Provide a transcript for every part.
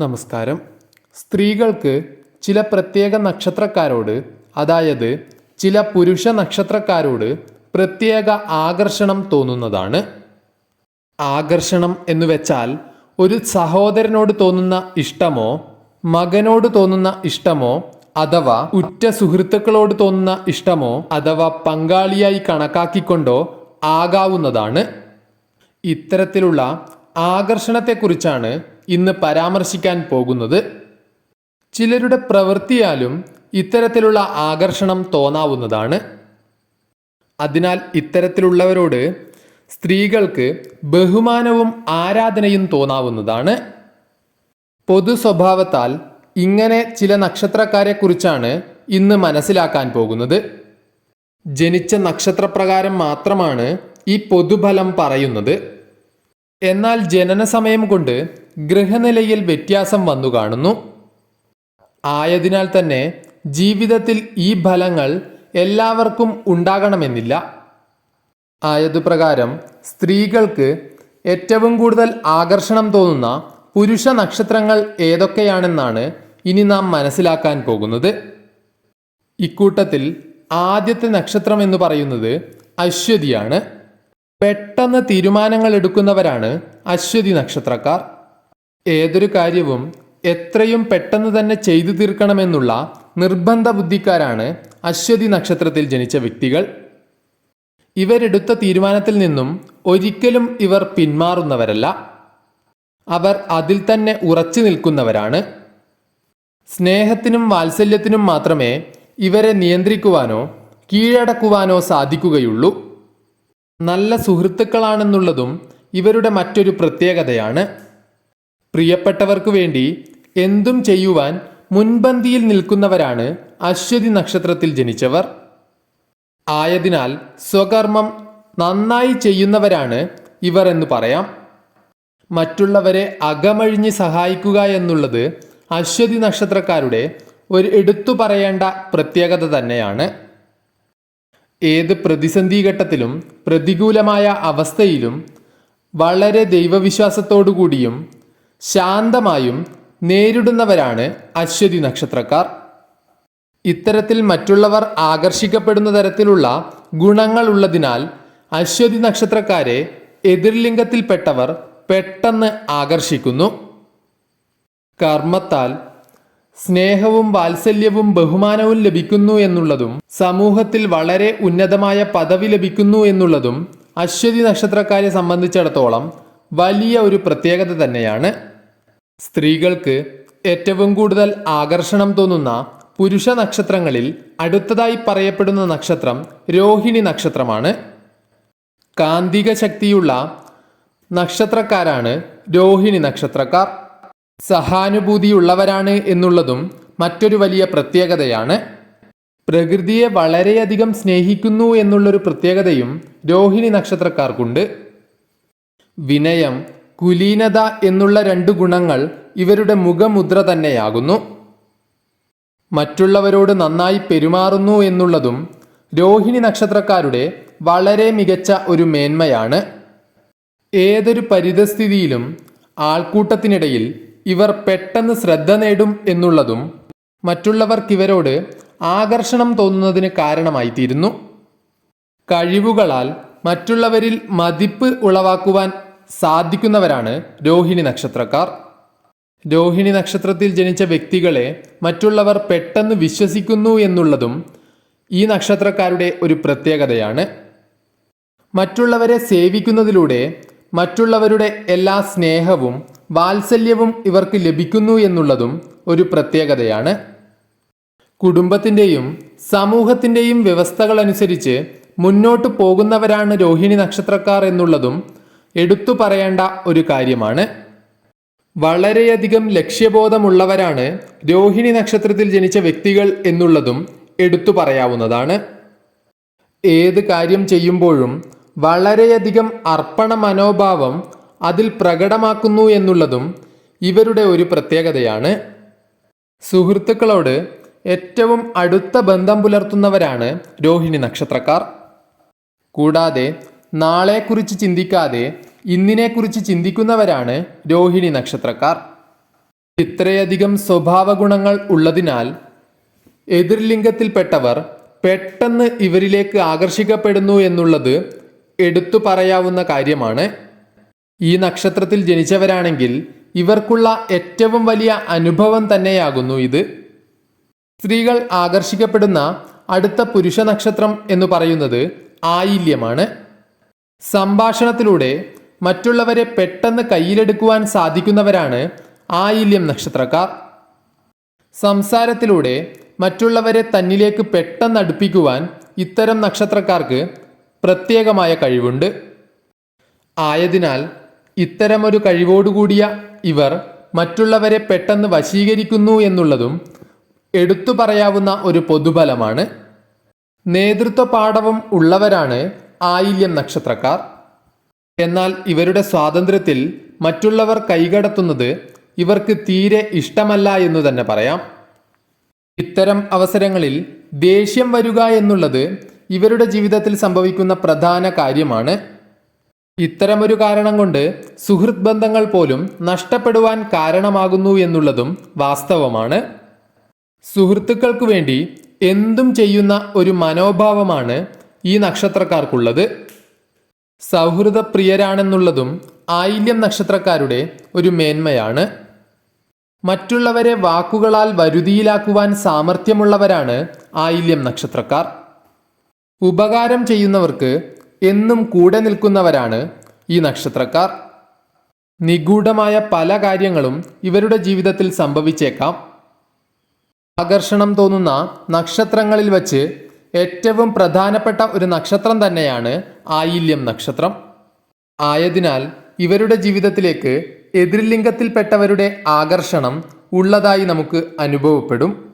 നമസ്കാരം. സ്ത്രീകൾക്ക് ചില പ്രത്യേക നക്ഷത്രക്കാരോട് അതായത് ചില പുരുഷ നക്ഷത്രക്കാരോട് പ്രത്യേക ആകർഷണം തോന്നുന്നതാണ്. ആകർഷണം എന്ന് വെച്ചാൽ ഒരു സഹോദരനോട് തോന്നുന്ന ഇഷ്ടമോ മകനോട് തോന്നുന്ന ഇഷ്ടമോ അഥവാ ഉറ്റ സുഹൃത്തുക്കളോട് തോന്നുന്ന ഇഷ്ടമോ അഥവാ പങ്കാളിയായി കണക്കാക്കിക്കൊണ്ടോ ആകാവുന്നതാണ്. ഇത്തരത്തിലുള്ള ആകർഷണത്തെക്കുറിച്ചാണ് ഇന്ന് പരാമർശിക്കാൻ പോകുന്നത് ചിലരുടെ പ്രവൃത്തിയാലും ഇത്തരത്തിലുള്ള ആകർഷണം തോന്നാവുന്നതാണ്. അതിനാൽ ഇത്തരത്തിലുള്ളവരോട് സ്ത്രീകൾക്ക് ബഹുമാനവും ആരാധനയും തോന്നാവുന്നതാണ്. പൊതു സ്വഭാവത്താൽ ഇങ്ങനെ ചില നക്ഷത്രക്കാരെക്കുറിച്ചാണ് ഇന്ന് മനസ്സിലാക്കാൻ പോകുന്നത്. ജനിച്ച നക്ഷത്രപ്രകാരം മാത്രമാണ് ഈ പൊതുഫലം പറയുന്നത്. എന്നാൽ ജനന സമയം കൊണ്ട് ഗൃഹനിലയിൽ വ്യത്യാസം വന്നു കാണുന്നു. ആയതിനാൽ തന്നെ ജീവിതത്തിൽ ഈ ഫലങ്ങൾ എല്ലാവർക്കും ഉണ്ടാകണമെന്നില്ല. ആയതുപ്രകാരം സ്ത്രീകൾക്ക് ഏറ്റവും കൂടുതൽ ആകർഷണം തോന്നുന്ന പുരുഷ നക്ഷത്രങ്ങൾ ഏതൊക്കെയാണെന്നാണ് ഇനി നാം മനസ്സിലാക്കാൻ പോകുന്നത്. ഇക്കൂട്ടത്തിൽ ആദ്യത്തെ നക്ഷത്രം എന്ന് പറയുന്നത് അശ്വതിയാണ്. പെട്ടെന്ന് തീരുമാനങ്ങൾ എടുക്കുന്നവരാണ് അശ്വതി നക്ഷത്രക്കാർ. ഏതൊരു കാര്യവും എത്രയും പെട്ടെന്ന് തന്നെ ചെയ്തു തീർക്കണമെന്നുള്ള നിർബന്ധ ബുദ്ധിക്കാരാണ് അശ്വതി നക്ഷത്രത്തിൽ ജനിച്ച വ്യക്തികൾ. ഇവരെടുത്ത തീരുമാനത്തിൽ നിന്നും ഒരിക്കലും ഇവർ പിന്മാറുന്നവരല്ല. അവർ അതിൽ തന്നെ ഉറച്ചു നിൽക്കുന്നവരാണ്. സ്നേഹത്തിനും വാത്സല്യത്തിനും മാത്രമേ ഇവരെ നിയന്ത്രിക്കുവാനോ കീഴടക്കുവാനോ സാധിക്കുകയുള്ളൂ. നല്ല സുഹൃത്തുക്കളാണെന്നുള്ളതും ഇവരുടെ മറ്റൊരു പ്രത്യേകതയാണ്. പ്രിയപ്പെട്ടവർക്കു വേണ്ടി എന്തും ചെയ്യുവാൻ മുൻപന്തിയിൽ നിൽക്കുന്നവരാണ് അശ്വതി നക്ഷത്രത്തിൽ ജനിച്ചവർ. ആയതിനാൽ സ്വകർമ്മം നന്നായി ചെയ്യുന്നവരാണ് ഇവർ എന്ന് പറയാം. മറ്റുള്ളവരെ അകമഴിഞ്ഞ് സഹായിക്കുക എന്നുള്ളത് അശ്വതി നക്ഷത്രക്കാരുടെ ഒരു എടുത്തു പറയേണ്ട പ്രത്യേകത തന്നെയാണ്. ഏത് പ്രതിസന്ധി ഘട്ടത്തിലും പ്രതികൂലമായ അവസ്ഥയിലും വളരെ ദൈവവിശ്വാസത്തോടുകൂടിയും ശാന്തമായും നേരിടുന്നവരാണ് അശ്വതി നക്ഷത്രക്കാർ. ഇത്തരത്തിൽ മറ്റുള്ളവർ ആകർഷിക്കപ്പെടുന്ന തരത്തിലുള്ള ഗുണങ്ങൾ ഉള്ളതിനാൽ അശ്വതി നക്ഷത്രക്കാരെ എതിർലിംഗത്തിൽപ്പെട്ടവർ പെട്ടെന്ന് ആകർഷിക്കുന്നു. കർമ്മത്താൽ സ്നേഹവും വാത്സല്യവും ബഹുമാനവും ലഭിക്കുന്നു എന്നുള്ളതും സമൂഹത്തിൽ വളരെ ഉന്നതമായ പദവി ലഭിക്കുന്നു എന്നുള്ളതും അശ്വതി നക്ഷത്രക്കാരെ സംബന്ധിച്ചിടത്തോളം വലിയ ഒരു പ്രത്യേകത തന്നെയാണ്. സ്ത്രീകൾക്ക് ഏറ്റവും കൂടുതൽ ആകർഷണം തോന്നുന്ന പുരുഷ നക്ഷത്രങ്ങളിൽ അടുത്തതായി പറയപ്പെടുന്ന നക്ഷത്രം രോഹിണി നക്ഷത്രമാണ്. കാന്തിക ശക്തിയുള്ള നക്ഷത്രക്കാരാണ് രോഹിണി നക്ഷത്രക്കാർ. സഹാനുഭൂതിയുള്ളവരാണ് എന്നുള്ളതും മറ്റൊരു വലിയ പ്രത്യേകതയാണ്. പ്രകൃതിയെ വളരെയധികം സ്നേഹിക്കുന്നു എന്നുള്ളൊരു പ്രത്യേകതയും രോഹിണി നക്ഷത്രക്കാർക്കുണ്ട്. വിനയം കുലീനത എന്നുള്ള രണ്ട് ഗുണങ്ങൾ ഇവരുടെ മുഖമുദ്ര തന്നെയാകുന്നു. മറ്റുള്ളവരോട് നന്നായി പെരുമാറുന്നു എന്നുള്ളതും രോഹിണി നക്ഷത്രക്കാരുടെ വളരെ മികച്ച ഒരു മേന്മയാണ്. ഏതൊരു പരിതസ്ഥിതിയിലും ആൾക്കൂട്ടത്തിനിടയിൽ ഇവർ പെട്ടെന്ന് ശ്രദ്ധ നേടും എന്നുള്ളതും മറ്റുള്ളവർക്കിവരോട് ആകർഷണം തോന്നുന്നതിന് കാരണമായി തീരുന്നു കഴിവുകളാൽ മറ്റുള്ളവരിൽ മതിപ്പ് ഉളവാക്കുവാൻ സാധിക്കുന്നവരാണ് രോഹിണി നക്ഷത്രക്കാർ. രോഹിണി നക്ഷത്രത്തിൽ ജനിച്ച വ്യക്തികളെ മറ്റുള്ളവർ പെട്ടെന്ന് വിശ്വസിക്കുന്നു എന്നുള്ളതും ഈ നക്ഷത്രക്കാരുടെ ഒരു പ്രത്യേകതയാണ്. മറ്റുള്ളവരെ സേവിക്കുന്നതിലൂടെ മറ്റുള്ളവരുടെ എല്ലാ സ്നേഹവും വാത്സല്യവും ഇവർക്ക് ലഭിക്കുന്നു എന്നുള്ളതും ഒരു പ്രത്യേകതയാണ്. കുടുംബത്തിന്റെയും സമൂഹത്തിന്റെയും വ്യവസ്ഥകൾ അനുസരിച്ച് മുന്നോട്ട് പോകുന്നവരാണ് രോഹിണി നക്ഷത്രക്കാർ എന്നുള്ളതും എടുത്തു പറയേണ്ട ഒരു കാര്യമാണ്. വളരെയധികം ലക്ഷ്യബോധമുള്ളവരാണ് രോഹിണി നക്ഷത്രത്തിൽ ജനിച്ച വ്യക്തികൾ എന്നുള്ളതും എടുത്തു പറയാവുന്നതാണ്. ഏത് കാര്യം ചെയ്യുമ്പോഴും വളരെയധികം അർപ്പണ മനോഭാവം അതിൽ പ്രകടമാക്കുന്നു എന്നുള്ളതും ഇവരുടെ ഒരു പ്രത്യേകതയാണ്. സുഹൃത്തുക്കളോട് ഏറ്റവും അടുത്ത ബന്ധം പുലർത്തുന്നവരാണ് രോഹിണി നക്ഷത്രക്കാർ. കൂടാതെ നാളെക്കുറിച്ച് ചിന്തിക്കാതെ ഇന്നിനെക്കുറിച്ച് ചിന്തിക്കുന്നവരാണ് രോഹിണി നക്ഷത്രക്കാർ. ഇത്രയധികം സ്വഭാവ ഗുണങ്ങൾ ഉള്ളതിനാൽ എതിർലിംഗത്തിൽപ്പെട്ടവർ പെട്ടെന്ന് ഇവരിലേക്ക് ആകർഷിക്കപ്പെടുന്നു എന്നുള്ളത് എടുത്തു പറയാവുന്ന കാര്യമാണ്. ഈ നക്ഷത്രത്തിൽ ജനിച്ചവരാണെങ്കിൽ ഇവർക്കുള്ള ഏറ്റവും വലിയ അനുഭവം തന്നെയാകുന്നു ഇത്. സ്ത്രീകൾ ആകർഷിക്കപ്പെടുന്ന അടുത്ത പുരുഷ നക്ഷത്രം എന്ന് പറയുന്നത് ആയില്യമാണ്. സംഭാഷണത്തിലൂടെ മറ്റുള്ളവരെ പെട്ടെന്ന് കയ്യിലെടുക്കുവാൻ സാധിക്കുന്നവരാണ് ആയില്യം നക്ഷത്രക്കാർ. സംസാരത്തിലൂടെ മറ്റുള്ളവരെ തന്നിലേക്ക് പെട്ടെന്ന് അടുപ്പിക്കുവാൻ ഇത്തരം നക്ഷത്രക്കാർക്ക് പ്രത്യേകമായ കഴിവുണ്ട്. ആയതിനാൽ ഇത്തരമൊരു കഴിവോടുകൂടിയ ഇവർ മറ്റുള്ളവരെ പെട്ടെന്ന് വശീകരിക്കുന്നു എന്നുള്ളതും എടുത്തു പറയാവുന്ന ഒരു പൊതുബലമാണ്. നേതൃത്വ പാഠവും ഉള്ളവരാണ് ആയില്യം നക്ഷത്രക്കാർ. എന്നാൽ ഇവരുടെ സ്വാതന്ത്ര്യത്തിൽ മറ്റുള്ളവർ കൈകടത്തുന്നത് ഇവർക്ക് തീരെ ഇഷ്ടമല്ല എന്നു തന്നെ പറയാം. ഇത്തരം അവസരങ്ങളിൽ ദേഷ്യം വരിക എന്നുള്ളത് ഇവരുടെ ജീവിതത്തിൽ സംഭവിക്കുന്ന പ്രധാന കാര്യമാണ്. ഇത്തരമൊരു കാരണം കൊണ്ട് സുഹൃത് ബന്ധങ്ങൾ പോലും നഷ്ടപ്പെടുവാൻ കാരണമാകുന്നു എന്നുള്ളതും വാസ്തവമാണ്. സുഹൃത്തുക്കൾക്ക് വേണ്ടി എന്തും ചെയ്യുന്ന ഒരു മനോഭാവമാണ് ഈ നക്ഷത്രക്കാർക്കുള്ളത്. സൗഹൃദപ്രിയരാണെന്നുള്ളതും ആയില്യം നക്ഷത്രക്കാരുടെ ഒരു മേന്മയാണ്. മറ്റുള്ളവരെ വാക്കുകളാൽ വരുതിയിലാക്കുവാൻ സാമർഥ്യമുള്ളവരാണ് ആയില്യം നക്ഷത്രക്കാർ. ഉപകാരം ചെയ്യുന്നവർക്ക് എന്നും കൂടെ നിൽക്കുന്നവരാണ് ഈ നക്ഷത്രക്കാർ. നിഗൂഢമായ പല കാര്യങ്ങളും ഇവരുടെ ജീവിതത്തിൽ സംഭവിച്ചേക്കാം. ആകർഷണം തോന്നുന്ന നക്ഷത്രങ്ങളിൽ വച്ച് ഏറ്റവും പ്രധാനപ്പെട്ട ഒരു നക്ഷത്രം തന്നെയാണ് ആയില്യം നക്ഷത്രം. ആയതിനാൽ ഇവരുടെ ജീവിതത്തിലേക്ക് എതിർലിംഗത്തിൽപ്പെട്ടവരുടെ ആകർഷണം ഉള്ളതായി നമുക്ക് അനുഭവപ്പെടും.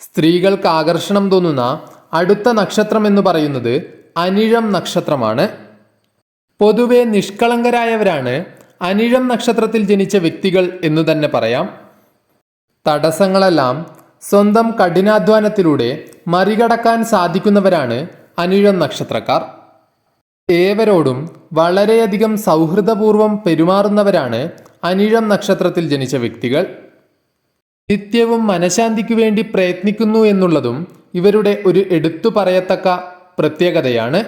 സ്ത്രീകൾക്ക് ആകർഷണം തോന്നുന്ന അടുത്ത നക്ഷത്രം എന്ന് പറയുന്നത് അനിഴം നക്ഷത്രമാണ്. പൊതുവെ നിഷ്കളങ്കരായവരാണ് അനിഴം നക്ഷത്രത്തിൽ ജനിച്ച വ്യക്തികൾ എന്നു തന്നെ പറയാം. തടസ്സങ്ങളെല്ലാം സ്വന്തം കഠിനാധ്വാനത്തിലൂടെ മറികടക്കാൻ സാധിക്കുന്നവരാണ് അനിഴം നക്ഷത്രക്കാർ. ഏവരോടും വളരെയധികം സൗഹൃദപൂർവം പെരുമാറുന്നവരാണ് അനിഴം നക്ഷത്രത്തിൽ ജനിച്ച വ്യക്തികൾ. നിത്യവും മനഃശാന്തിക്കു വേണ്ടി പ്രയത്നിക്കുന്നു എന്നുള്ളതും ഇവരുടെ ഒരു എടുത്തു പറയത്തക്ക പ്രത്യേകതയാണ്.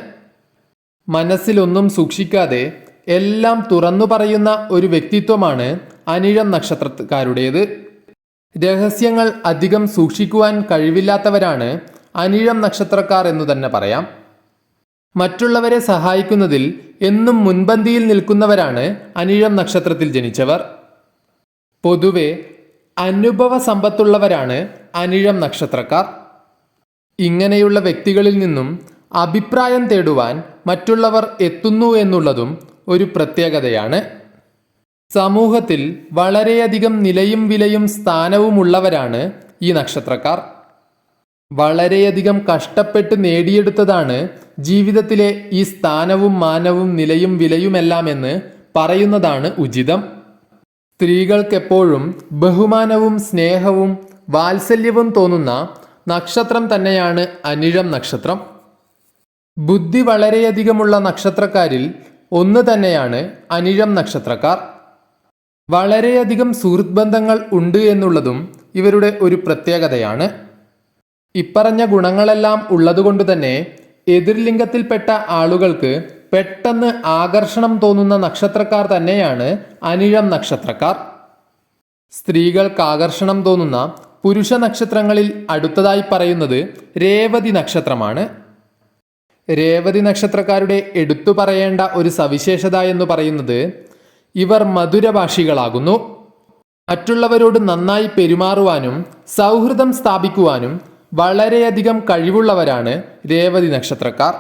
മനസ്സിലൊന്നും സൂക്ഷിക്കാതെ എല്ലാം തുറന്നു പറയുന്ന ഒരു വ്യക്തിത്വമാണ് അനിഴം നക്ഷത്രക്കാരുടേത്. രഹസ്യങ്ങൾ അധികം സൂക്ഷിക്കുവാൻ കഴിവില്ലാത്തവരാണ് അനിഴം നക്ഷത്രക്കാർ എന്ന് തന്നെ പറയാം. മറ്റുള്ളവരെ സഹായിക്കുന്നതിൽ എന്നും മുൻപന്തിയിൽ നിൽക്കുന്നവരാണ് അനിഴം നക്ഷത്രത്തിൽ ജനിച്ചവർ. പൊതുവെ അനുഭവ സമ്പത്തുള്ളവരാണ് അനിഴം നക്ഷത്രക്കാർ. ഇങ്ങനെയുള്ള വ്യക്തികളിൽ നിന്നും അഭിപ്രായം തേടുവാൻ മറ്റുള്ളവർ എത്തുന്നു എന്നുള്ളതും ഒരു പ്രത്യേകതയാണ്. സമൂഹത്തിൽ വളരെയധികം നിലയും വിലയും സ്ഥാനവുമുള്ളവരാണ് ഈ നക്ഷത്രക്കാർ. വളരെയധികം കഷ്ടപ്പെട്ട് നേടിയെടുത്തതാണ് ജീവിതത്തിലെ ഈ സ്ഥാനവും മാനവും നിലയും വിലയുമെല്ലാം എന്ന് പറയുന്നതാണ് ഉചിതം. സ്ത്രീകൾക്കെപ്പോഴും ബഹുമാനവും സ്നേഹവും വാത്സല്യവും തോന്നുന്ന നക്ഷത്രം തന്നെയാണ് അനിഴം നക്ഷത്രം. ബുദ്ധി വളരെയധികമുള്ള നക്ഷത്രക്കാരിൽ ഒന്ന് തന്നെയാണ് അനിഴം നക്ഷത്രക്കാർ. വളരെയധികം സുഹൃത്ത് ബന്ധങ്ങൾ ഉണ്ട് എന്നുള്ളതും ഇവരുടെ ഒരു പ്രത്യേകതയാണ്. ഇപ്പറഞ്ഞ ഗുണങ്ങളെല്ലാം ഉള്ളതുകൊണ്ട് തന്നെ എതിർലിംഗത്തിൽപ്പെട്ട ആളുകൾക്ക് പെട്ടെന്ന് ആകർഷണം തോന്നുന്ന നക്ഷത്രക്കാർ തന്നെയാണ് അനിഴം നക്ഷത്രക്കാർ. സ്ത്രീകൾക്ക് ആകർഷണം തോന്നുന്ന പുരുഷ നക്ഷത്രങ്ങളിൽ അടുത്തതായി പറയുന്നത് രേവതി നക്ഷത്രമാണ്. രേവതി നക്ഷത്രക്കാരുടെ എടുത്തു പറയേണ്ട ഒരു സവിശേഷത എന്ന് പറയുന്നത് ഇവർ മധുരഭാഷികളാകുന്നു. മറ്റുള്ളവരോട് നന്നായി പെരുമാറുവാനും സൗഹൃദം സ്ഥാപിക്കുവാനും വളരെയധികം കഴിവുള്ളവരാണ് രേവതി നക്ഷത്രക്കാർ.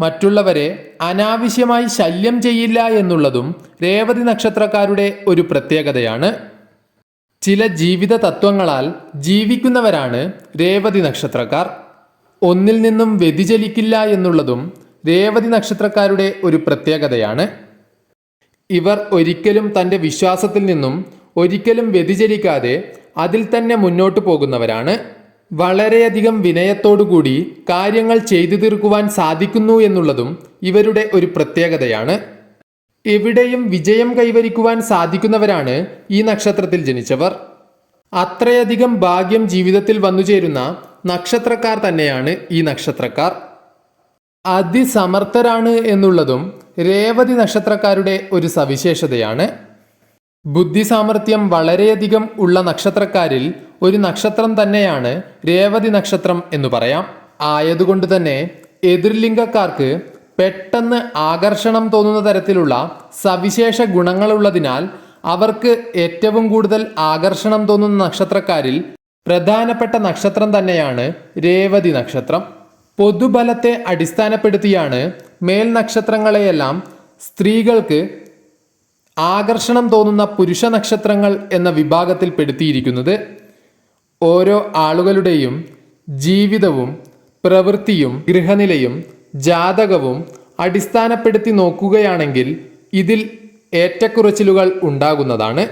മറ്റുള്ളവരെ അനാവശ്യമായി ശല്യം ചെയ്യില്ല എന്നുള്ളതും രേവതി നക്ഷത്രക്കാരുടെ ഒരു പ്രത്യേകതയാണ്. ചില ജീവിത തത്വങ്ങളാൽ ജീവിക്കുന്നവരാണ് രേവതി നക്ഷത്രക്കാർ. ഒന്നിൽ നിന്നും വ്യതിചലിക്കില്ല എന്നുള്ളതും രേവതി നക്ഷത്രക്കാരുടെ ഒരു പ്രത്യേകതയാണ്. ഇവർ ഒരിക്കലും തന്റെ വിശ്വാസത്തിൽ നിന്നും ഒരിക്കലും വ്യതിചലിക്കാതെ അതിൽ തന്നെ മുന്നോട്ടു പോകുന്നവരാണ്. വളരെയധികം വിനയത്തോടുകൂടി കാര്യങ്ങൾ ചെയ്തു തീർക്കുവാൻ സാധിക്കുന്നു എന്നുള്ളതും ഇവരുടെ ഒരു പ്രത്യേകതയാണ്. എവിടെയും വിജയം കൈവരിക്കുവാൻ സാധിക്കുന്നവരാണ് ഈ നക്ഷത്രത്തിൽ ജനിച്ചവർ. അത്രയധികം ഭാഗ്യം ജീവിതത്തിൽ വന്നുചേരുന്ന നക്ഷത്രക്കാർ തന്നെയാണ് ഈ നക്ഷത്രക്കാർ. അതിസമർത്ഥരാണ് എന്നുള്ളതും രേവതി നക്ഷത്രക്കാരുടെ ഒരു സവിശേഷതയാണ്. ബുദ്ധി സാമർഥ്യം വളരെയധികം ഉള്ള നക്ഷത്രക്കാരിൽ ഒരു നക്ഷത്രം തന്നെയാണ് രേവതി നക്ഷത്രം എന്ന് പറയാം. ആയതുകൊണ്ട് തന്നെ എതിർലിംഗക്കാർക്ക് പെട്ടെന്ന് ആകർഷണം തോന്നുന്ന തരത്തിലുള്ള സവിശേഷ ഗുണങ്ങളുള്ളതിനാൽ അവർക്ക് ഏറ്റവും കൂടുതൽ ആകർഷണം തോന്നുന്ന നക്ഷത്രക്കാരിൽ പ്രധാനപ്പെട്ട നക്ഷത്രം തന്നെയാണ് രേവതി നക്ഷത്രം. പൊതുബലത്തെ അടിസ്ഥാനപ്പെടുത്തിയാണ് മേൽ നക്ഷത്രങ്ങളെയെല്ലാം സ്ത്രീകൾക്ക് ആകർഷണം തോന്നുന്ന പുരുഷ നക്ഷത്രങ്ങൾ എന്ന വിഭാഗത്തിൽ പെടുത്തിയിരിക്കുന്നത്. ഓരോ ആളുകളുടെയും ജീവിതവും പ്രവൃത്തിയും ഗൃഹനിലയും ജാതകവും അടിസ്ഥാനപ്പെടുത്തി നോക്കുകയാണെങ്കിൽ ഇതിൽ ഏറ്റക്കുറച്ചിലുകൾ ഉണ്ടാകുന്നതാണ്.